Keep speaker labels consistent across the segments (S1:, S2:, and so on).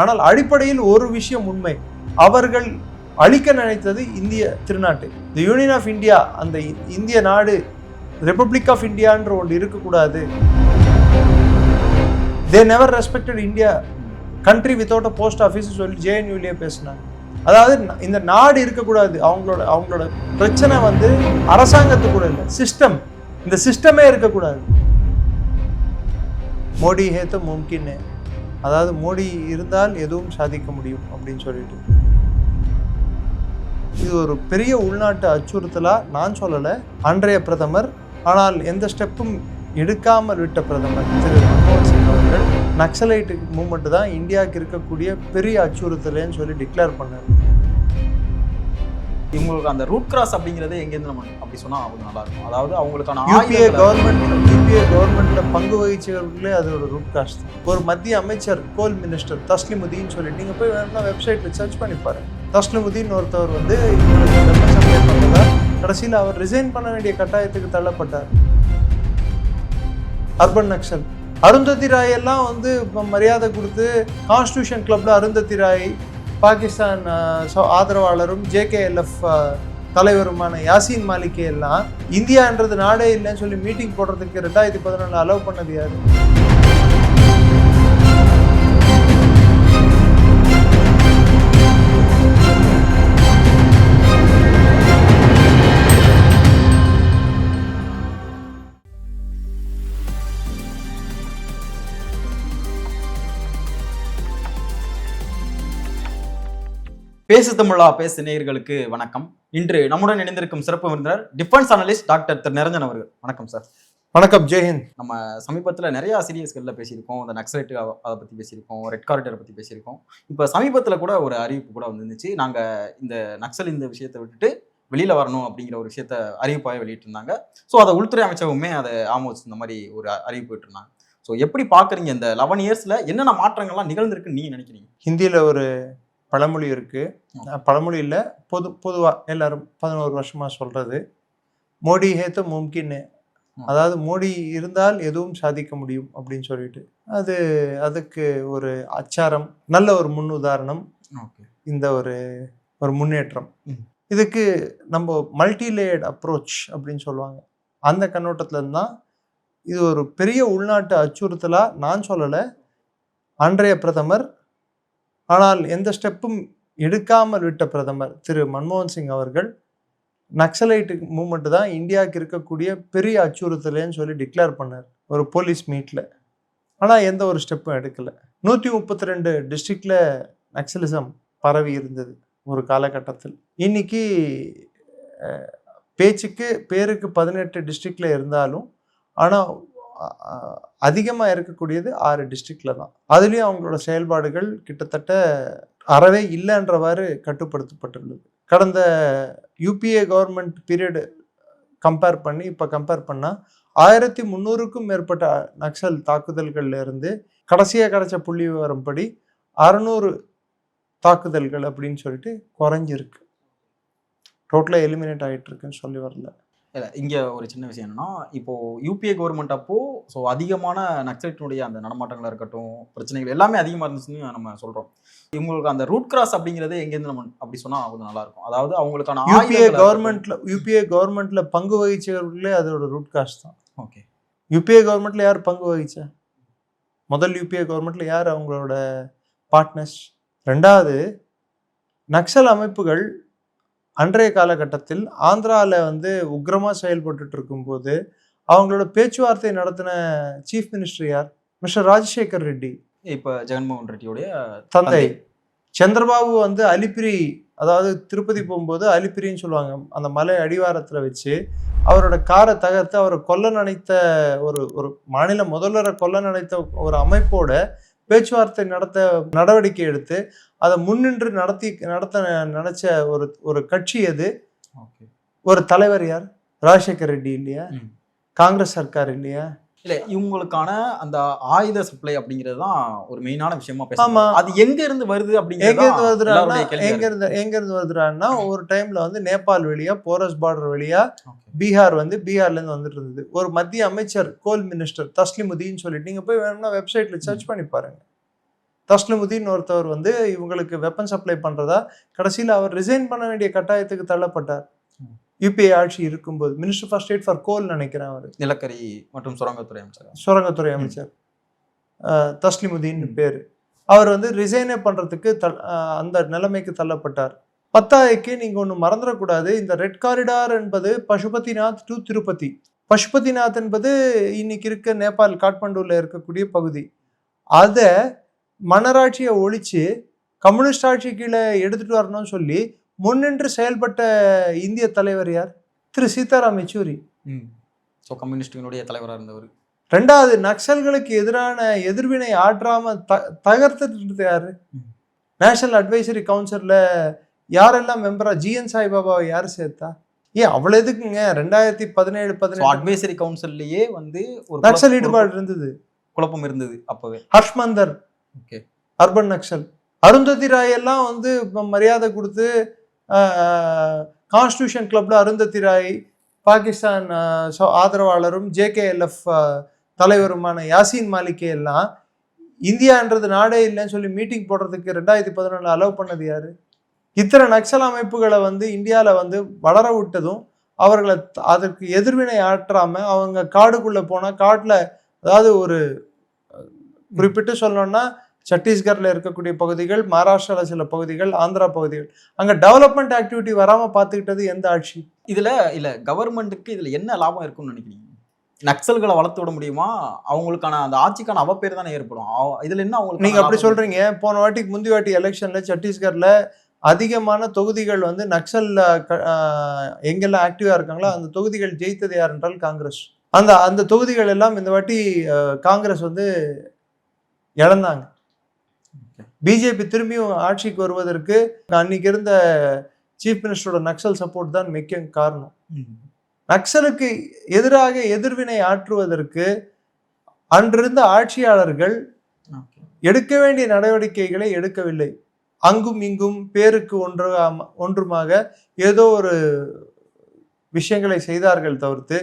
S1: ஆனால் அடிப்படையில் ஒரு விஷயம் உண்மை. அவர்கள் அழிக்க நினைத்தது இந்திய திருநாட்டு. த யூனியன் ஆஃப் இந்தியா அந்த இந்திய நாடு ரிப்பப்ளிக் ஆஃப் இந்தியான்ற ஒன்று இருக்கக்கூடாது. They never respected India country without a post office சொல்லி ஜேஎன்யூலேயே பேசினாங்க. அதாவது இந்த நாடு இருக்கக்கூடாது. அவங்களோட அவங்களோட பிரச்சனை வந்து அரசாங்கத்து கூட இல்லை. சிஸ்டம் இந்த சிஸ்டமே இருக்கக்கூடாது. மோடி ஹேத்து மும்கின். அதாவது மோடி இருந்தால் எதுவும் சாதிக்க முடியும் அப்படின்னு சொல்லிட்டு. இது ஒரு பெரிய உள்நாட்டு அச்சுறுத்தலா நான் சொல்லலை. அன்றைய பிரதமர் ஆனால் எந்த ஸ்டெப்பும் எடுக்காமல் விட்ட பிரதமர் திரு மன்மோகன் சிங் அவர்கள் நக்சலைட்டு மூமெண்ட் தான் இந்தியாவுக்கு இருக்கக்கூடிய பெரிய அச்சுறுத்தலேன்னு சொல்லி டிக்ளேர் பண்ணார்.
S2: இவங்களுக்கு அந்த ரூட் கிராஸ் அப்படிங்கிறதே எங்கேருந்து நம்ம அப்படி சொன்னா அவங்க நல்லா இருக்கும் அதாவது அவங்களுக்கான
S1: யூபிஏ கவர்மெண்ட் யூபிஏ கவர்மெண்ட்ல பங்கு வகிச்சவர்களே அதோட ரூட் காஸ்ட் ஒரு மத்திய அமைச்சர் கோல் மினிஸ்டர் தஸ்லிமுதீன் சொல்லிட்டு நீங்க போய் வேணும்னா வெப்சைட்ல சர்ச் பண்ணி பாருங்க. தஸ்லிமுதீன் ஒருத்தவர் வந்து கடைசியில் அவர் ரிசைன் பண்ண வேண்டிய கட்டாயத்துக்கு தள்ளப்பட்டார். அர்பன் நக்சல் அருந்ததி ராய் எல்லாம் வந்து மரியாதை கொடுத்து கான்ஸ்டியூஷன் கிளப்ல அருந்ததி ராய் பாகிஸ்தான் ச- ஆதரவாளரும் ஜேகேஎல்எஃப் தலைவருமான யாசின் மாலிகே எல்லாம் இந்தியான்றது நாடே இல்லைன்னு சொல்லி மீட்டிங் போடுறதுக்கு ரெண்டாயிரத்தி பதினொன்று அலோவ் பண்ணது யாரு?
S2: பேசு தமிழா பேசு நேயர்களுக்கு வணக்கம். இன்று நம்முடன் இணைந்திருக்கும் சிறப்பு விருந்தினர் டிஃபென்ஸ் அனலிஸ்ட் டாக்டர் திரு நிரஞ்சன் அவர்கள். வணக்கம் சார்
S1: வணக்கம் ஜெயஹிந்த்
S2: நம்ம சமீபத்தில் நிறைய சீரியஸ்களில் பேசியிருக்கோம். இந்த நக்சலைட்டு அ- அதை பற்றி பேசியிருக்கோம். ரெட் காரிடரை பற்றி பேசியிருக்கோம். இப்போ சமீபத்தில் கூட ஒரு அறிவிப்பு கூட வந்துருந்துச்சு. நாங்கள் இந்த நக்சல் இந்த விஷயத்தை விட்டுட்டு வெளியில் வரணும் அப்படிங்கிற ஒரு விஷயத்த அறிவிப்பாக வெளியிட்டிருந்தாங்க. ஸோ அதை உள்துறை அமைச்சகமுமே அதை ஆமோதிச்சு இந்த மாதிரி ஒரு அறிவிப்பு விட்டுருந்தாங்க. ஸோ எப்படி பார்க்குறீங்க இந்த லெவன் இயர்ஸில் என்னென்ன மாற்றங்கள்லாம் நிகழ்ந்திருக்குன்னு நீங்கள் நினைக்கிறீங்க?
S1: ஹிந்தியில் ஒரு பழமொழி இருக்கு. அஹ் பழமொழி இல்லை பொது பொதுவாக எல்லாரும் பதினோரு வருஷமா சொல்றது. மோடி ஹேத்து மும்கின் ஹே.
S2: ம்.
S1: அதாவது மோடி இருந்தால் எதுவும் சாதிக்க முடியும் அப்படின்னு சொல்லிட்டு. அது அதுக்கு ஒரு அச்சாரம் நல்ல ஒரு முன் உதாரணம் இந்த ஒரு ஒரு முன்னேற்றம். இதுக்கு நம்ம மல்டி லேயர்ட் அப்ரோச் அப்படின்னு சொல்லுவாங்க. அந்த கண்ணோட்டத்துல தான் இது ஒரு பெரிய உள்நாட்டு அச்சுறுத்தலா நான் சொல்லலை அன்றைய பிரதமர் ஆனால் எந்த ஸ்டெப்பும் எடுக்காமல் விட்ட பிரதமர் திரு மன்மோகன் சிங் அவர்கள் நக்சலைட்டு மூமெண்ட் தான் இந்தியாவுக்கு இருக்கக்கூடிய பெரிய அச்சுறுத்தலேன்னு சொல்லி டிக்ளேர் பண்ணார் ஒரு போலீஸ் மீட்டில் ஆனால் எந்த ஒரு ஸ்டெப்பும் எடுக்கலை. நூற்றி முப்பத்தி ரெண்டு டிஸ்ட்ரிக்டில் நக்சலிசம் பரவி இருந்தது ஒரு காலகட்டத்தில். இன்னைக்கு பேச்சுக்கு பேருக்கு பதினெட்டு டிஸ்ட்ரிக்டில் இருந்தாலும் ஆனால் அதிகமாக இருக்கக்கூடியது ஆறு டிஸ்ட்ரிக்டில் தான். அதுலேயும் அவங்களோட செயல்பாடுகள் கிட்டத்தட்ட அறவே இல்லைன்றவாறு கட்டுப்படுத்தப்பட்டுள்ளது கடந்த யூபிஏ கவர்மெண்ட் பீரியடு கம்பேர் பண்ணி இப்போ கம்பேர் பண்ணால் ஆயிரத்தி முந்நூறுக்கும் மேற்பட்ட நக்சல் தாக்குதல்கள்ல இருந்து கடைசியாக கிடைச்ச புள்ளி விவரம்படி அறநூறு தாக்குதல்கள் அப்படின்னு சொல்லிட்டு குறைஞ்சிருக்கு. டோட்டலாக எலிமினேட் ஆகிட்டு இருக்குன்னு சொல்லி வரல.
S2: இல்ல இங்க ஒரு சின்ன விஷயம் என்னன்னா இப்போ யூபிஏ கவர்மெண்ட் அப்போ ஸோ அதிகமான நக்சலைட்டினுடைய அந்த நடமாட்டங்களா இருக்கட்டும் பிரச்சனைகள் எல்லாமே அதிகமா இருந்துச்சுன்னு நம்ம சொல்றோம். இவங்களுக்கு அந்த ரூட் கிராஸ் அப்படிங்கிறதே எங்கேருந்து நம்ம அப்படி சொன்னா கொஞ்சம் நல்லா இருக்கும். அதாவது அவங்களுக்கான
S1: யூபிஏ கவர்மெண்ட்ல யூபிஏ கவர்மெண்ட்ல பங்கு வகிச்சவர்களே அதோட ரூட் காஸ்ட் தான்.
S2: ஓகே.
S1: யூபிஏ கவர்மெண்ட்ல யார் பங்கு வகிச்சா? முதல் யூபிஏ கவர்மெண்ட்ல யார் அவங்களோட பார்ட்னர்ஸ் ரெண்டாவது நக்சல் அமைப்புகள் அன்றைய காலகட்டத்தில் ஆந்திராவில் வந்து உக்கிரமாக செயல்பட்டுட்டு இருக்கும்போது அவங்களோட பேச்சுவார்த்தை நடத்தின சீஃப் மினிஸ்டர் யார்? மிஸ்டர் ராஜசேகர் ரெட்டி.
S2: இப்போ ஜெகன்மோகன் ரெட்டியோடைய
S1: தந்தை. சந்திரபாபு வந்து அலிப்பிரி அதாவது திருப்பதி போகும்போது அலிப்பிரின்னு சொல்லுவாங்க. அந்த மலை அடிவாரத்தில் வச்சு அவரோட காரை தகர்த்து அவரை கொல்ல நினைத்த ஒரு ஒரு மாநில முதல்வரை கொல்ல நினைத்த ஒரு அமைப்போட பேச்சுவார்த்தை நடத்த நடவடிக்கை எடுத்து அதை முன்னின்று நடத்தி நடத்த நினைச்ச ஒரு ஒரு கட்சி எது? ஒரு தலைவர் யார்? ராஜசேகர் ரெட்டி இல்லையா. காங்கிரஸ் சர்க்கார் இல்லையா?
S2: இல்ல இவங்களுக்கான அந்த ஆயுத சப்ளை அப்படிங்கிறது தான் ஒரு மெயினான விஷயமா
S1: ஆமா.
S2: அது எங்க இருந்து வருது
S1: எங்க இருந்து வருதுறான்னா எங்க இருந்து எங்க இருந்து வருதுறான்னா ஒரு டைம்ல வந்து நேபாள் வழியா போரஸ் பார்டர் வழியா. பீகார் வந்து பீகார்ல இருந்து வந்துட்டு இருந்தது. ஒரு மத்திய அமைச்சர் கோல் மினிஸ்டர் தஸ்லிமுதீன் சொல்லிட்டு நீங்க போய் வேணும்னா வெப்சைட்ல சர்ச் பண்ணி பாருங்க. தஸ்லிமுதீன் ஒருத்தவர் வந்து இவங்களுக்கு வெப்பன் சப்ளை பண்றதா கடைசியில் அவர் ரிசைன் பண்ண வேண்டிய கட்டாயத்துக்கு தள்ளப்பட்டார்.
S2: ம்.
S1: யூபிஏ ஆட்சி இருக்கும்போது minister for state for coal நினைக்கிறேன் அவர்.
S2: நிலக்கரி மற்றும் சுரங்கத்துறை அமைச்சர்.
S1: சுரங்கத்துறை அமைச்சர். தஸ்லிமுதீன் பேர். அவர் வந்து ரிசைனே பண்றதுக்கு தள் அஹ், அந்த நிலைமைக்கு தள்ளப்பட்டார். பத்தாயிக்கு நீங்க ஒன்று மறந்துடக்கூடாது. இந்த ரெட் காரிடார் என்பது பசுபதிநாத் டு திருப்பதி. பசுபதிநாத் என்பது இன்னைக்கு இருக்க நேபாள் காட்மண்டுல இருக்கக்கூடிய பகுதி. அதை மன்னராட்சியை ஒழிச்சு கம்யூனிஸ்ட் ஆட்சி கீழே எடுத்துட்டு வரணும்னு சொல்லி முன்னின்று செயல்பட்ட இந்திய தலைவர் யார்? திரு சீதாராம் யெச்சூரி.
S2: ஸோ கம்யூனிஸ்டுகளுடைய தலைவராக இருந்தவர்.
S1: ரெண்டாவது நக்சல்களுக்கு எதிரான எதிர்வினை ஆற்றாம த தகர்த்துட்டு யாரு. நேஷனல் அட்வைசரி கவுன்சில்ல யாரெல்லாம் மெம்பரா ஜிஎன் சாய்பாபாவை யார் சேர்த்தா? ஏன் அவ்வளவு எதுக்குங்க? ரெண்டாயிரத்தி பதினேழு
S2: ஸோ
S1: பதினெட்டு
S2: அட்வைசரி கவுன்சில்லையே வந்து ஒரு
S1: நக்சல் ஈடுபாடு இருந்தது.
S2: குழப்பம் இருந்தது அப்பவே.
S1: ஹர்ஷ்மந்தர். அர்பன் நக்சல் அருந்ததி ராய் எல்லாம் வந்து இப்போ மரியாதை கொடுத்து கான்ஸ்டியூஷன் கிளப்ல அருந்ததி ராய் பாகிஸ்தான் ஆதரவாளரும் ஜேகேஎல்எஃப் தலைவருமான யாசின் மாலிகே எல்லாம் இந்தியான்றது நாடே இல்லைன்னு சொல்லி மீட்டிங் போடுறதுக்கு ரெண்டாயிரத்தி பதினொன்றில் அலோவ் பண்ணது யாரு? இத்தனை நக்சல் அமைப்புகளை வந்து இந்தியாவில் வந்து வளர விட்டதும் அவர்களை அதற்கு எதிர்வினை ஆற்றாமல் அவங்க காடுக்குள்ளே போனால் காட்டில் அதாவது ஒரு குறிப்பிட்டு சொல்லணும்னா சத்தீஸ்கர்ல இருக்கக்கூடிய பகுதிகள் மகாராஷ்டிரால சில பகுதிகள் ஆந்திரா பகுதிகள். அங்க டெவலப்மெண்ட் ஆக்டிவிட்டி வராம பார்த்துக்கிட்டது எந்த ஆட்சி?
S2: இதுல இல்ல கவர்மெண்ட்டுக்கு இதுல என்ன லாபம் இருக்கும்னு நினைக்கிறீங்க? நக்சல்களை வளர்த்து விட முடியுமா? அவங்களுக்கான அந்த ஆட்சிக்கான அவப்பேர் தானே ஏற்படும். இதுல என்ன அவங்களுக்கு
S1: நீங்க அப்படி சொல்றீங்க. போன வாட்டிக்கு முந்தி வாட்டி எலெக்ஷன்ல சத்தீஸ்கர்ல அதிகமான தொகுதிகள் வந்து நக்சல்ல க- எங்கெல்லாம் ஆக்டிவா இருக்காங்களோ அந்த தொகுதிகள் ஜெயித்தது யார் என்றால் காங்கிரஸ். அந்த அந்த தொகுதிகள் எல்லாம் இந்த வாட்டி காங்கிரஸ் வந்து இழந்தாங்க. பிஜேபி திரும்பியும் ஆட்சிக்கு வருவதற்கு அன்னைக்கு இருந்த சீஃப் மினிஸ்டரோட நக்சல் சப்போர்ட் தான் முக்கிய காரணம். நக்சலுக்கு எதிராக எதிர்வினை ஆற்றுவதற்கு அன்றிருந்த ஆட்சியாளர்கள் எடுக்க வேண்டிய நடவடிக்கைகளை எடுக்கவில்லை. அங்கும் இங்கும் பேருக்கு ஒன்று ஒன்றுமாக ஏதோ ஒரு விஷயங்களை செய்தார்கள் தவிர்த்து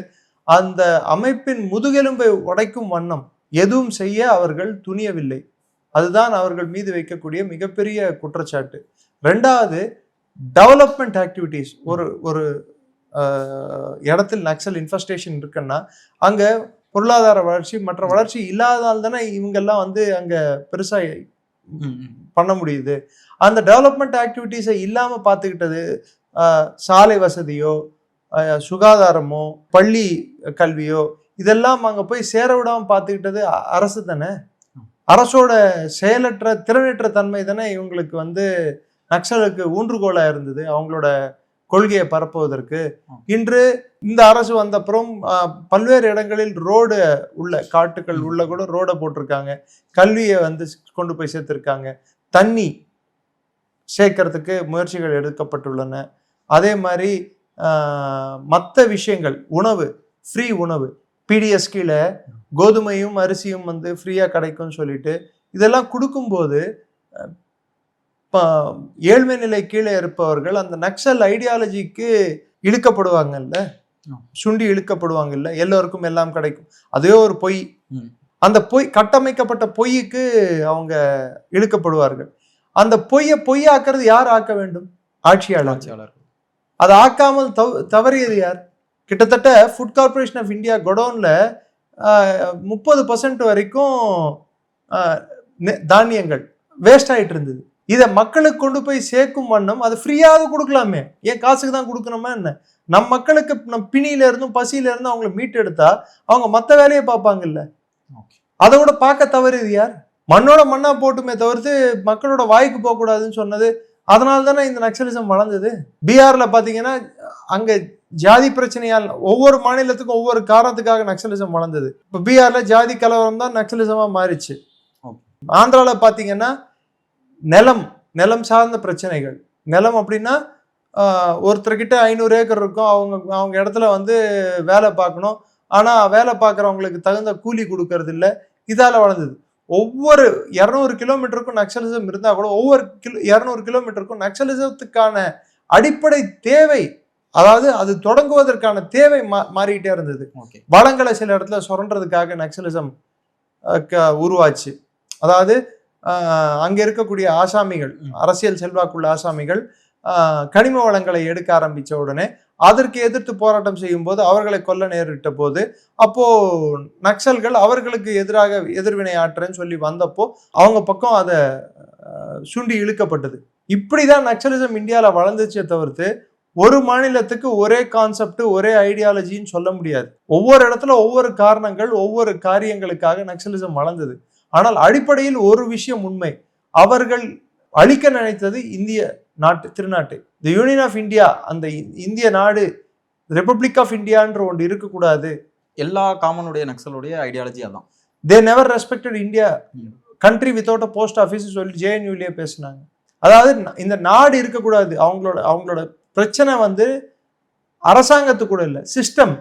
S1: அந்த அமைப்பின் முதுகெலும்பை உடைக்கும் வண்ணம் எதுவும் செய்ய அவர்கள் துணியவில்லை. அதுதான் அவர்கள் மீது வைக்கக்கூடிய மிகப்பெரிய குற்றச்சாட்டு. ரெண்டாவது டெவலப்மெண்ட் ஆக்டிவிட்டீஸ் ஒரு ஒரு இடத்தில் நக்சல் இன்ஃபஸ்டேஷன் இருக்குன்னா அங்க பொருளாதார வளர்ச்சி மற்ற வளர்ச்சி இல்லாததால் தானே இவங்கெல்லாம் வந்து அங்க பெருசா பண்ண முடியுது. அந்த டெவலப்மெண்ட் ஆக்டிவிட்டீஸை இல்லாம பார்த்துக்கிட்டது சாலை வசதியோ சுகாதாரமோ பள்ளி கல்வியோ இதெல்லாம் அங்க போய் சேர விடாம பார்த்துக்கிட்டது அரசு தானே? அரசோட செயலற்ற திறனற்ற தன்மை தானே இவங்களுக்கு வந்து நக்சலுக்கு ஊன்றுகோலா இருந்தது அவங்களோட கொள்கையை பரப்புவதற்கு. இன்று இந்த அரசு வந்தப்புறம் பல்வேறு இடங்களில் ரோடு உள்ள காட்டுகள் உள்ள கூட ரோடை போட்டிருக்காங்க. கல்வியை வந்து கொண்டு போய் சேர்த்திருக்காங்க. தண்ணி சேர்க்கறதுக்கு முயற்சிகள் எடுக்கப்பட்டுள்ளன. அதே மாதிரி மற்ற விஷயங்கள் உணவு ஃப்ரீ உணவு பிடிஎஸ் கீழே கோதுமையும் அரிசியும் வந்து ஃப்ரீயாக கிடைக்கும்னு சொல்லிட்டு இதெல்லாம் கொடுக்கும்போது ஏழ்மை நிலை கீழே இருப்பவர்கள் அந்த நக்சல் ஐடியாலஜிக்கு இழுக்கப்படுவாங்கல்ல. சுண்டி இழுக்கப்படுவாங்கல்ல? எல்லோருக்கும் எல்லாம் கிடைக்கும். அதுவே ஒரு பொய். அந்த பொய் கட்டமைக்கப்பட்ட பொய்யுக்கு அவங்க இழுக்கப்படுவார்கள். அந்த பொய்யை பொய்யாக்குறது யார் ஆக்க வேண்டும்? ஆட்சியாளர்
S2: ஆட்சியாளர்
S1: அதை ஆக்காமல் தவ தவறியது யார்? கிட்டத்தட்ட ஃபுட் கார்ப்பரேஷன் ஆஃப் இந்தியா குடோன்ல முப்பது பர்சன்ட் வரைக்கும் தானியங்கள் வேஸ்ட் ஆயிட்டு இருந்தது. இதை மக்களுக்கு கொண்டு போய் சேர்க்கும் வண்ணம் அது ஃப்ரீயாவது கொடுக்கலாமே. ஏன் காசுக்கு தான் கொடுக்கணுமா என்ன? நம் மக்களுக்கு நம் பிணியில இருந்தும் பசியில இருந்தும் அவங்கள மீட்டெடுத்தா அவங்க மற்ற வேலையை பார்ப்பாங்கல்ல. அதை கூட பார்க்க தவறியது யார்? மண்ணோட மண்ணா போட்டுமே தவிர்த்து மக்களோட வாய்க்கு போகக்கூடாதுன்னு சொன்னது அதனால தானே இந்த நக்சலிசம் வளர்ந்தது? பீகார்ல பாத்தீங்கன்னா அங்க ஜாதி பிரச்சனையால் ஒவ்வொரு மாநிலத்துக்கும் ஒவ்வொரு காரணத்துக்காக நக்சலிசம் வளர்ந்தது. இப்போ பீகார்ல ஜாதி கலவரம் தான் நக்சலிசமா மாறிச்சு.
S2: Okay.
S1: ஆந்திரால பாத்தீங்கன்னா நிலம் நிலம் சார்ந்த பிரச்சனைகள். நிலம் அப்படின்னா ஒருத்தர்கிட்ட ஐநூறு ஏக்கர் இருக்கும். அவங்க அவங்க இடத்துல வந்து வேலை பார்க்கணும். ஆனா வேலை பார்க்குறவங்களுக்கு தகுந்த கூலி கொடுக்கறது இல்ல. இதால வளர்ந்தது. ஒவ்வொரு இரநூறு கிலோமீட்டருக்கும் நக்சலிசம் இருந்தா கூட ஒவ்வொரு கிலோ இரநூறு கிலோமீட்டருக்கும் நக்சலிசத்துக்கான அடிப்படை தேவை அதாவது அது தொடங்குவதற்கான தேவை மா மாறிக்கிட்டே இருந்தது.
S2: ஓகே.
S1: வளங்களை சில இடத்துல சுரண்டுறதுக்காக நக்சலிசம் உருவாச்சு. அதாவது அங்க இருக்கக்கூடிய ஆசாமிகள். அரசியல் செல்வாக்குள்ள ஆசாமிகள் கனிம வளங்களை எடுக்க ஆரம்பிச்ச உடனே அதற்கு எதிர்த்து போராட்டம் செய்யும் போது அவர்களை கொல்ல நேரிட்ட போது அப்போ நக்சல்கள் அவர்களுக்கு எதிராக எதிர்வினை ஆற்றுன்னு சொல்லி வந்தப்போ அவங்க பக்கம் அதை சுண்டி இழுக்கப்பட்டது. இப்படிதான் நக்சலிசம் இந்தியாவில் வளர்ந்துச்சே தவிர்த்து ஒரு மாநிலத்துக்கு ஒரே கான்செப்ட் ஒரே ஐடியாலஜின்னு சொல்ல முடியாது. ஒவ்வொரு இடத்துல ஒவ்வொரு காரணங்கள் ஒவ்வொரு காரியங்களுக்காக நக்சலிசம் வளர்ந்தது. ஆனால் அடிப்படையில் ஒரு விஷயம் உண்மை. அவர்கள் அழிக்க நினைத்தது இந்திய நாட்டு திருநாட்டு. தி யூனியன் ஆஃப் இந்தியா அந்த இந்திய நாடு ரிப்பப்ளிக் ஆஃப் இந்தியான்ற ஒன்று இருக்கக்கூடாது.
S2: எல்லா காமனுடைய நக்சலுடைய ஐடியாலஜி அதான்.
S1: They never respected India. Country without a post office சொல்லி ஜேஎன்யூலேயே பேசினாங்க. அதாவது இந்த நாடு இருக்கக்கூடாது. அவங்களோட அவங்களோட பிரச்சனை வந்து அரசாங்கத்து கூட இல்லை சிஸ்டம்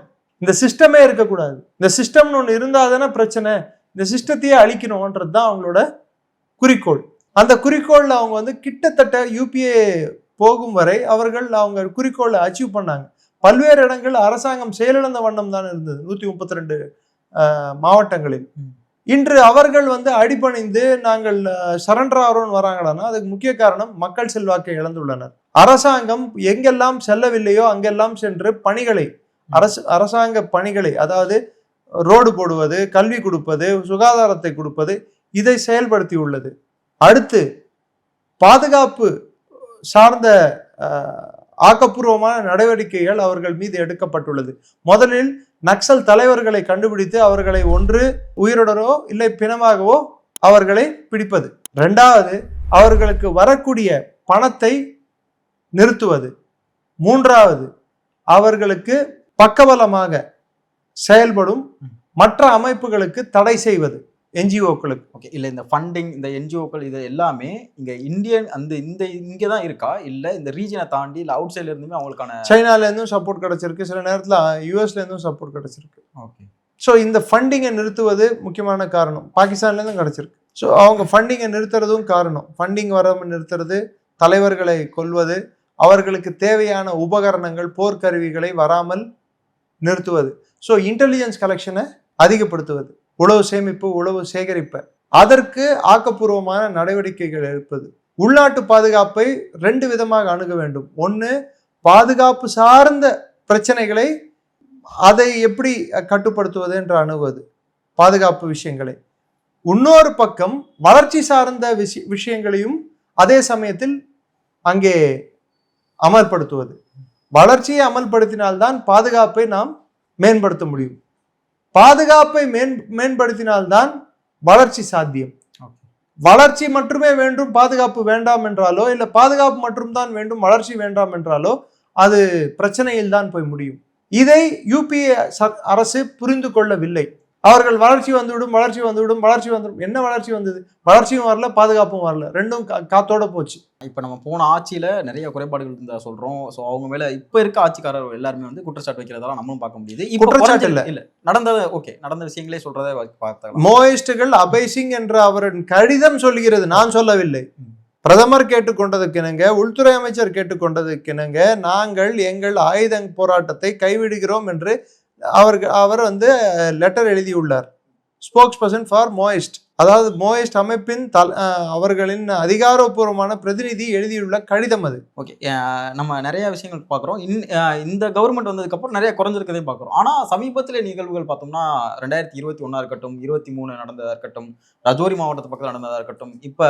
S1: இந்த சிஸ்டமே இருக்கக்கூடாது. இந்த சிஸ்டம்னு ஒன்று இருந்தால் தானே பிரச்சனை. இந்த சிஸ்டத்தையே அழிக்கணும்ன்றது தான் அவங்களோட குறிக்கோள். அந்த குறிக்கோளில் அவங்க வந்து கிட்டத்தட்ட யூபிஏ போகும் வரை அவர்கள் அவங்க குறிக்கோளை அச்சீவ் பண்ணாங்க. பல்வேறு இடங்கள் அரசாங்கம் செயலிழந்த வண்ணம் தான் இருந்தது. நூற்றி முப்பத்தி ரெண்டு மாவட்டங்களில். இன்று அவர்கள் வந்து அடிபணிந்து நாங்கள் சரண்டர் ஆகிறோம் வராங்களான்னா அதுக்கு முக்கிய காரணம் மக்கள் செல்வாக்கை இழந்துள்ளனர். அரசாங்கம் எங்கெல்லாம் செல்லவில்லையோ அங்கெல்லாம் சென்று பணிகளை அரசு அரசாங்க பணிகளை அதாவது ரோடு போடுவது கல்வி கொடுப்பது சுகாதாரத்தை கொடுப்பது இதை செயல்படுத்தி உள்ளது அடுத்து பாதுகாப்பு சார்ந்த ஆக்கப்பூர்வமான நடவடிக்கைகள் அவர்கள் மீது எடுக்கப்பட்டுள்ளது. முதலில் நக்சல் தலைவர்களை கண்டுபிடித்து அவர்களை ஒன்று உயிருடனோ இல்லை பிணமாகவோ அவர்களை பிடிப்பது. ரெண்டாவது அவர்களுக்கு வரக்கூடிய பணத்தை நிறுத்துவது. மூன்றாவது அவர்களுக்கு பக்கபலமாக செயல்படும் மற்ற அமைப்புகளுக்கு தடை செய்வது. என்ஜிஓக்களுக்கு.
S2: ஓகே இல்ல இந்த ஃபண்டிங் இந்த என்ஜிஓக்கள் இது எல்லாமே இங்க இந்தியன் அந்த இந்த இங்க தான் இருக்கா? இல்ல இந்த ரீஜனை தாண்டி இல்ல அவுட் சைட்ல இருந்துமே அவங்களுக்கான
S1: சைனால இருந்தும் சப்போர்ட் கிடைச்சிருக்கு. சில நேரத்தில் யூஎஸ்ல இருந்தும் சப்போர்ட் கிடைச்சிருக்கு.
S2: ஓகே
S1: ஸோ இந்த ஃபண்டிங்கை நிறுத்துவது முக்கியமான காரணம். பாகிஸ்தான்லேருந்தும் கிடச்சிருக்கு. ஸோ அவங்க ஃபண்டிங்கை நிறுத்துறதும் காரணம். ஃபண்டிங் வராமல் நிறுத்துறது தலைவர்களை கொல்வது அவர்களுக்கு தேவையான உபகரணங்கள் போர்க்கருவிகளை வராமல் நிறுத்துவது. ஸோ இன்டெலிஜென்ஸ் கலெக்ஷனை அதிகப்படுத்துவது. உழவு சேமிப்பு உழவு சேகரிப்பு. அதற்கு ஆக்கப்பூர்வமான நடவடிக்கைகள் எடுப்பது. உள்நாட்டு பாதுகாப்பை ரெண்டு விதமாக அணுக வேண்டும். ஒன்று பாதுகாப்பு சார்ந்த பிரச்சனைகளை அதை எப்படி கட்டுப்படுத்துவது என்று அணுகுவது. பாதுகாப்பு விஷயங்களை. இன்னொரு பக்கம் வளர்ச்சி சார்ந்த விஷய விஷயங்களையும் அதே சமயத்தில் அங்கே அமல்படுத்துவது. வளர்ச்சியை அமல்படுத்தினால்தான் பாதுகாப்பை நாம் மேம்படுத்த முடியும். பாதுகாப்பை மேன் மேம்படுத்தினால்தான் வளர்ச்சி சாத்தியம். வளர்ச்சி மட்டுமே வேண்டும் பாதுகாப்பு வேண்டாம் என்றாலோ இல்லை பாதுகாப்பு மட்டும்தான் வேண்டும் வளர்ச்சி வேண்டாம் என்றாலோ அது பிரச்சனையில் தான் போய் முடியும். இதை யூபிஏ அரசு புரிந்து கொள்ளவில்லை. அவர்கள் வளர்ச்சி வந்துவிடும் வளர்ச்சி வந்துவிடும் வளர்ச்சி வந்துவிடும். என்ன வளர்ச்சி வந்தது? வளர்ச்சியும் வரல பாதுகாப்பும் வரல. ரெண்டும் காத்தோட போச்சு.
S2: இப்போ நம்ம போன ஆட்சியில நிறைய குறைபாடுகள் இருந்தா சொல்றோம். ஸோ அவங்க மேல இப்ப இருக்க ஆட்சிக்காரர் எல்லாருமே வந்து குற்றச்சாட்டு வைக்கிறதெல்லாம் நம்மளும் பார்க்க முடியுது.
S1: குற்றச்சாட்டு
S2: குறைஞ்சிருக்கு. இல்ல. நடந்தது ஓகே நடந்த விஷயங்களே சொல்றதை பார்த்தா
S1: மோயிஸ்டுகள் அபய் சிங் என்ற அவரின் கடிதம் சொல்கிறது நான் சொல்லவில்லை. பிரதமர் கேட்டுக்கொண்டதுக்கிணங்க உள்துறை அமைச்சர் கேட்டுக்கொண்டதுக்கிணங்க நாங்கள் எங்கள் ஆயுத போராட்டத்தை கைவிடுகிறோம் என்று அவருக்கு அவர் வந்து லெட்டர் எழுதியுள்ளார். ஸ்போக்ஸ் பர்சன் ஃபார் மோயிஸ்ட் அதாவது மோயிஸ்ட் அமைப்பின் தல் அவர்களின் அதிகாரப்பூர்வமான பிரதிநிதி எழுதியுள்ள கடிதம் அது.
S2: ஓகே நம்ம நிறைய விஷயங்கள் பார்க்குறோம். இன் இந்த கவர்மெண்ட் வந்ததுக்கப்புறம் நிறைய குறைஞ்சிருக்கதே பார்க்குறோம். ஆனால் சமீபத்தில் நிகழ்வுகள் பார்த்தோம்னா ரெண்டாயிரத்தி இருபத்தி ஒன்றா இருக்கட்டும் இருபத்தி மூணு நடந்ததாக இருக்கட்டும் ரஜோரி மாவட்டத்து பக்கத்தில் நடந்ததாக இருக்கட்டும் இப்போ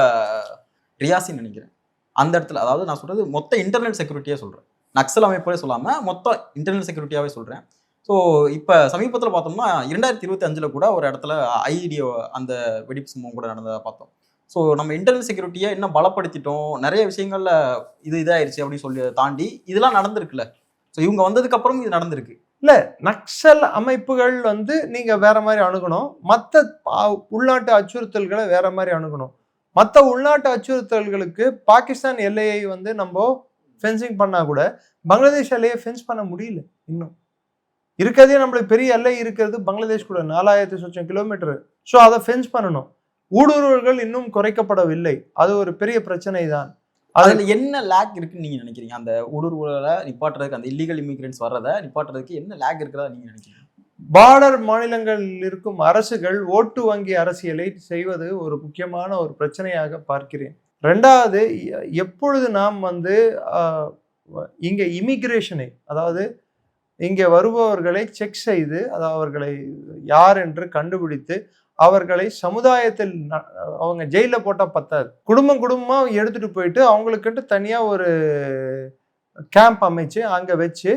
S2: ரியாசின்னு நினைக்கிறேன். அந்த இடத்துல அதாவது நான் சொல்கிறது மொத்த இன்டர்நெட் செக்யூரிட்டியே சொல்கிறேன் நக்சல் அமைப்பே சொல்லாமல் மொத்த இன்டர்னல் செக்யூரிட்டியாகவே சொல்கிறேன் ஸோ இப்போ சமீபத்தில் பார்த்தோம்னா இரண்டாயிரத்தி இருபத்தி அஞ்சில் கூட ஒரு இடத்துல ஐடியோ அந்த வெடிப்பு சம்பவம் கூட நடந்ததை பார்த்தோம். ஸோ நம்ம இன்டர்னல் செக்யூரிட்டியை இன்னும் பலப்படுத்திட்டோம். நிறைய விஷயங்களில் இது இதாயிருச்சு அப்படின்னு சொல்லி தாண்டி இதெல்லாம் நடந்திருக்குல்ல. ஸோ இவங்க வந்ததுக்கப்புறம் இது நடந்திருக்கு.
S1: இல்லை நக்சல் அமைப்புகள் வந்து நீங்கள் வேற மாதிரி அணுகணும். மற்ற உள்நாட்டு அச்சுறுத்தல்களை வேற மாதிரி அணுகணும். மற்ற உள்நாட்டு அச்சுறுத்தல்களுக்கு பாகிஸ்தான் எல்லையை வந்து நம்ம ஃபென்சிங் பண்ணால் கூட பங்களாதேஷ் எல்லையை ஃபென்ஸ் பண்ண முடியல இன்னும். இருக்கிறதே நம்மளுக்கு பெரிய எல்லை இருக்கிறது பங்களாதேஷ் கூட நாலாயிரத்தி சொச்சம் கிலோமீட்டர் ஸோ அதை ஃபென்ஸ் பண்ணணும். ஊடுருவல்கள் இன்னும் குறைக்கப்படவில்லை. அது ஒரு பெரிய பிரச்சனை தான் அது
S2: அதுல என்ன லேக் இருக்குன்னு நீங்க நினைக்கிறீங்க? அந்த ஊடுருவலை நிப்பாட்டுறதுக்கு அந்த இல்லீகல் இமிகிரன்ஸ் வர்றதை நிப்பாட்டுறதுக்கு என்ன லேக் இருக்கிறதா நீங்க நினைக்கிறீங்க?
S1: பார்டர் மாநிலங்களில் இருக்கும் அரசுகள் ஓட்டு வங்கி அரசியலை செய்வது ஒரு முக்கியமான ஒரு பிரச்சனையாக பார்க்கிறேன். ரெண்டாவது எப்பொழுது நாம் வந்து இங்க இமிகிரேஷனை அதாவது இங்கே வருபவர்களை செக் செய்து அது அவர்களை யார் என்று கண்டுபிடித்து அவர்களை சமுதாயத்தில் அவங்க ஜெயிலில் போட்டால் பத்தாது. குடும்பம் குடும்பமாக எடுத்துகிட்டு போயிட்டு அவங்களுக்கிட்ட தனியாக ஒரு கேம்ப் அமைச்சு அங்கே வச்சு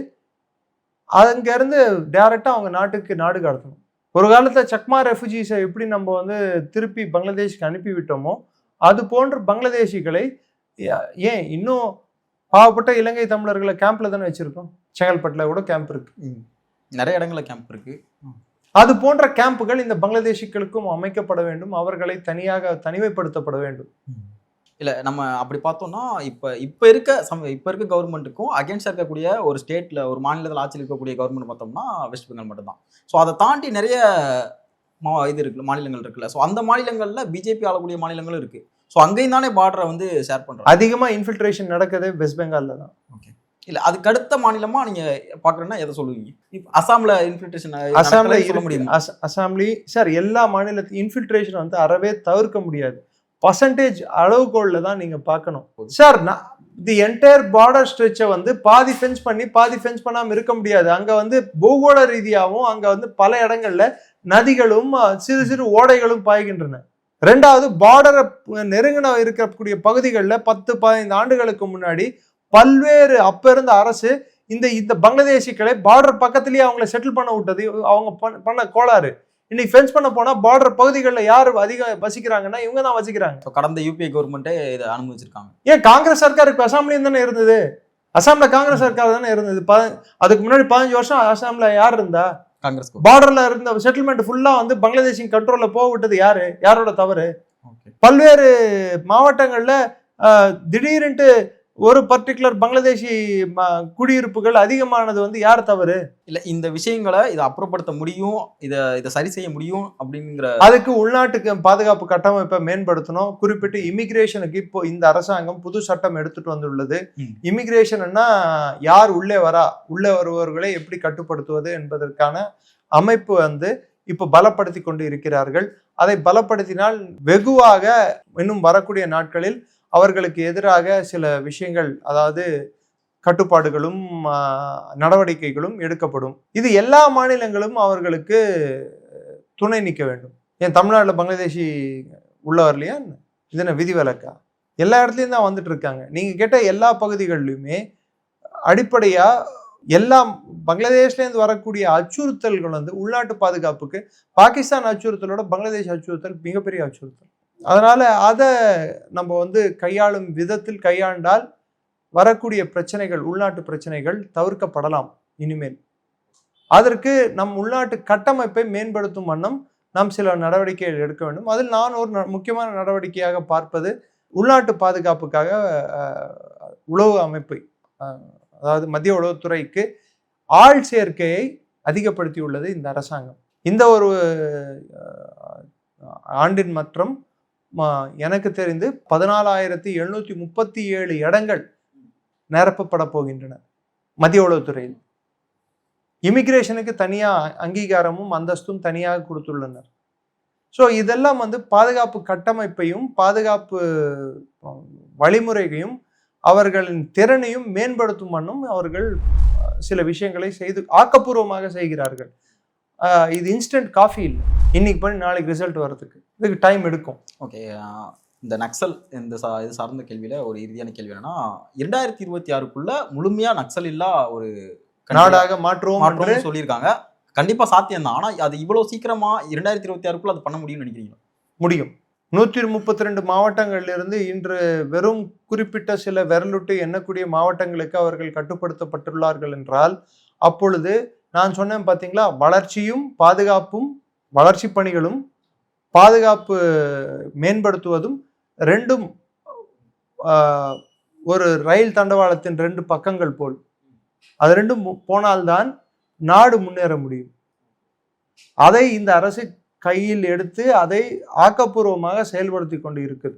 S1: அங்கேருந்து டேரெக்டாக அவங்க நாட்டுக்கு நாடு கடத்தணும். ஒரு காலத்தில் சக்மா ரெஃப்யூஜிஸை எப்படி நம்ம வந்து திருப்பி பங்களாதேஷ்க்கு அனுப்பி விட்டோமோ அது போன்ற பங்களாதேஷிகளை ஏன் இன்னும் பாவப்பட்ட இலங்கை தமிழர்களை கேம்பில் தானே வச்சுருக்கோம்? செங்கல்பட்டில் கூட கேம்ப் இருக்கு.
S2: நிறைய இடங்கள்ல கேம்ப் இருக்கு.
S1: அது போன்ற கேம்புகள் இந்த பங்களாதேஷிகளுக்கும் அமைக்கப்பட வேண்டும். அவர்களை தனியாக தனிமைப்படுத்தப்பட வேண்டும்.
S2: இல்ல நம்ம அப்படி பார்த்தோம்னா இப்ப இப்ப இருக்க சம இப்ப இருக்க கவர்மெண்ட்டுக்கும் அகேன்ஸ்ட் இருக்கக்கூடிய ஒரு ஸ்டேட்ல ஒரு மாநிலத்தில் ஆட்சியில் இருக்கக்கூடிய கவர்மெண்ட் பார்த்தோம்னா வெஸ்ட் பெங்கால் மட்டும்தான். ஸோ அதை தாண்டி நிறைய மா இது இருக்கு மாநிலங்கள் இருக்குல்ல. ஸோ அந்த மாநிலங்கள்ல பிஜேபி ஆளக்கூடிய மாநிலங்களும் இருக்கு. ஸோ அங்கேயும் தானே பார்டரை வந்து ஷேர் பண்றாங்க?
S1: அதிகமா இன்ஃபில்ட்ரேஷன் நடக்குது வெஸ்ட் பெங்கால்ல தான்.
S2: இல்ல அதுக்கு அடுத்த மாநிலமா நீங்க பாக்குறேன்னா எதை சொல்லுவீங்க? இப்ப அசாம்ல இன்ஃபில்ட்ரேஷன்
S1: அசாம்ல
S2: சொல்ல. முடியும்?
S1: அசாம்லி சார் எல்லா மாநிலத்து இன்ஃபில்ட்ரேஷன் வந்து அறவே தவிர்க்க முடியாது. பர்சன்டேஜ் அளவுகோல்ல தான் நீங்க பார்க்கணும். சார் தி என்டையர் பார்டர் ஸ்ட்ரெச்சை வந்து பாதி ஃபென்ஸ் பண்ணி பாதி ஃபென்ஸ் பண்ணாம இருக்க முடியாது. அங்க வந்து பூகோள ரீதியாகவும் அங்க வந்து பல இடங்கள்ல நதிகளும் சிறு சிறு ஓடைகளும் பாய்கின்றன. ரெண்டாவது பார்டரை நெருங்கின இருக்கக்கூடிய பகுதிகளில் பத்து பதினைந்து ஆண்டுகளுக்கு முன்னாடி பல்வேறு அப்ப இருந்த அரசு இந்த இந்த பங்களாதேஷிகளை பார்டர் பக்கத்துலயே அவங்கள செட்டில் பண்ண விட்டது. அவங்க பண்ண- கோளாறு. இன்னைக்கு ஃபென்ஸ் பண்ண போனா பார்டர் பகுதிகளில் யார் அதிகம் வசிக்கிறாங்கன்னா இவங்க தான் வசிக்கிறாங்க.
S2: So, கடந்த யூபிஐ கவர்மெண்ட்டே இதை அனுமதிச்சிருக்காங்க.
S1: ஏன் காங்கிரஸ் சர்க்கார் இப்ப அசாம்லயும் தானே இருந்தது? அசாம்ல காங்கிரஸ் சர்க்கார் தானே இருந்தது. ப- அதுக்கு முன்னாடி பதினஞ்சு வருஷம் அசாம்ல யார் இருந்தா?
S2: காங்கிரஸ்
S1: பார்டர்ல இருந்த செட்டில்மெண்ட் ஃபுல்லா வந்து பங்களாதேஷின் கண்ட்ரோல்ல போக விட்டது யாரு? யாரோட தவறு? பல்வேறு மாவட்டங்கள்ல திடீரென்று ஒரு பர்டிகுலர் பங்களாதேஷி குடியிருப்புகள் அதிகமானது வந்து யார் தவறு?
S2: இல்ல இந்த விஷயங்களை இதை அப்புறப்படுத்த முடியும் இதை இதை சரி செய்ய முடியும் அப்படிங்கிற
S1: அதுக்கு உள்நாட்டுக்கு பாதுகாப்பு கட்டமைப்பை மேம்படுத்தணும். குறிப்பிட்டு இமிகிரேஷனுக்கு இப்போ இந்த அரசாங்கம் புது சட்டம் எடுத்துட்டு வந்துள்ளது. இமிகிரேஷன்னா யார் உள்ளே வரா? உள்ளே வருபவர்களை எப்படி கட்டுப்படுத்துவது என்பதற்கான அமைப்பு வந்து இப்போ பலப்படுத்தி கொண்டு இருக்கிறார்கள். அதை பலப்படுத்தினால் வெகுவாக இன்னும் வரக்கூடிய நாட்களில் அவர்களுக்கு எதிராக சில விஷயங்கள் அதாவது கட்டுப்பாடுகளும் நடவடிக்கைகளும் எடுக்கப்படும். இது எல்லா மாநிலங்களும் அவர்களுக்கு துணை நிற்க வேண்டும். ஏன் தமிழ்நாட்டில் பங்களாதேஷி உள்ள வரலையா இது என்ன விதிவிலக்கா? எல்லா இடத்துலையும் தான் வந்துட்டு இருக்காங்க. நீங்கள் கேட்ட எல்லா பகுதிகளிலுமே அடிப்படையாக எல்லா பங்களாதேஷ்லேருந்து வரக்கூடிய அச்சுறுத்தல்கள் வந்து உள்நாட்டு பாதுகாப்புக்கு பாகிஸ்தான் அச்சுறுத்தலோட பங்களாதேஷ் அச்சுறுத்தல் மிகப்பெரிய அச்சுறுத்தல். அதனால் அதை நம்ம வந்து கையாளும் விதத்தில் கையாண்டால் வரக்கூடிய பிரச்சனைகள் உள்நாட்டு பிரச்சனைகள் தவிர்க்கப்படலாம் இனிமேல். அதற்கு நம் உள்நாட்டு கட்டமைப்பை மேம்படுத்தும் வண்ணம் நாம் சில நடவடிக்கைகள் எடுக்க வேண்டும். அதில் நான் ஒரு ந- முக்கியமான நடவடிக்கையாக பார்ப்பது உள்நாட்டு பாதுகாப்புக்காக உளவு அமைப்பு அதாவது மத்திய உளவுத்துறைக்கு ஆள் சேர்க்கையை அதிகப்படுத்தியுள்ளது இந்த அரசாங்கம். இந்த ஒரு ஆண்டின் மற்றும் எனக்கு தெரிந்து பதினாலாயிரத்தி எழுநூற்றி முப்பத்தி ஏழு இடங்கள் நிரப்பப்பட போகின்றன மத்திய உளவுத்துறையில். இமிக்ரேஷனுக்கு தனியாக அங்கீகாரமும் அந்தஸ்தும் தனியாக கொடுத்துள்ளனர். ஸோ இதெல்லாம் வந்து பாதுகாப்பு கட்டமைப்பையும் பாதுகாப்பு வழிமுறையையும் அவர்களின் திறனையும் மேம்படுத்தும் வண்ணம் அவர்கள் சில விஷயங்களை செய்து ஆக்கப்பூர்வமாக செய்கிறார்கள். இது இன்ஸ்டன்ட் காஃபி இல்லை. இன்னைக்கு பண்ணி நாளைக்கு ரிசல்ட் வர்றதுக்கு. இதுக்கு டைம் எடுக்கும்.
S2: ஓகே இந்த நக்சல் இந்த சா இது சார்ந்த கேள்வியில ஒரு இறுதியான கேள்வி என்னன்னா இரண்டாயிரத்தி இருபத்தி ஆறுக்குள்ள முழுமையா நக்சல் இல்லா ஒரு
S1: நாடாக மாற்றுவோம்
S2: மாற்றம்னு சொல்லியிருக்காங்க. கண்டிப்பா சாத்தியம் தான். ஆனா அது இவ்வளவு சீக்கிரமா இரண்டாயிரத்தி இருபத்தி ஆறுக்குள்ள அது பண்ண முடியும்னு நினைக்கிறீங்க
S1: முடியும். நூற்றி முப்பத்தி ரெண்டு மாவட்டங்களிலிருந்து இன்று வெறும் குறிப்பிட்ட சில விரலுட்டு எண்ணக்கூடிய மாவட்டங்களுக்கு அவர்கள் கட்டுப்படுத்தப்பட்டுள்ளார்கள் என்றால் அப்பொழுது நான் சொன்னேன் பார்த்தீங்களா வளர்ச்சியும் பாதுகாப்பும் வளர்ச்சி பணிகளும் பாதுகாப்பு மேம்படுத்துவதும் ரெண்டும் ஒரு ரயில் தண்டவாளத்தின் ரெண்டு பக்கங்கள் போல். அது ரெண்டும் போனால்தான் நாடு முன்னேற முடியும். அதை இந்த அரசு கையில் எடுத்து அதை ஆக்கப்பூர்வமாக செயல்படுத்தி கொண்டு இருக்குது.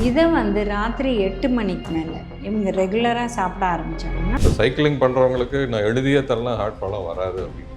S3: இதை வந்து ராத்திரி எட்டு மணிக்கு மேலே இவங்க ரெகுலராக சாப்பிட ஆரம்பிச்சாங்கன்னா
S4: சைக்கிளிங் பண்ணுறவங்களுக்கு நான் எழுதியே தரலாம் ஹார்ட் ப்ராப்ளம் வராது அப்படின்னு.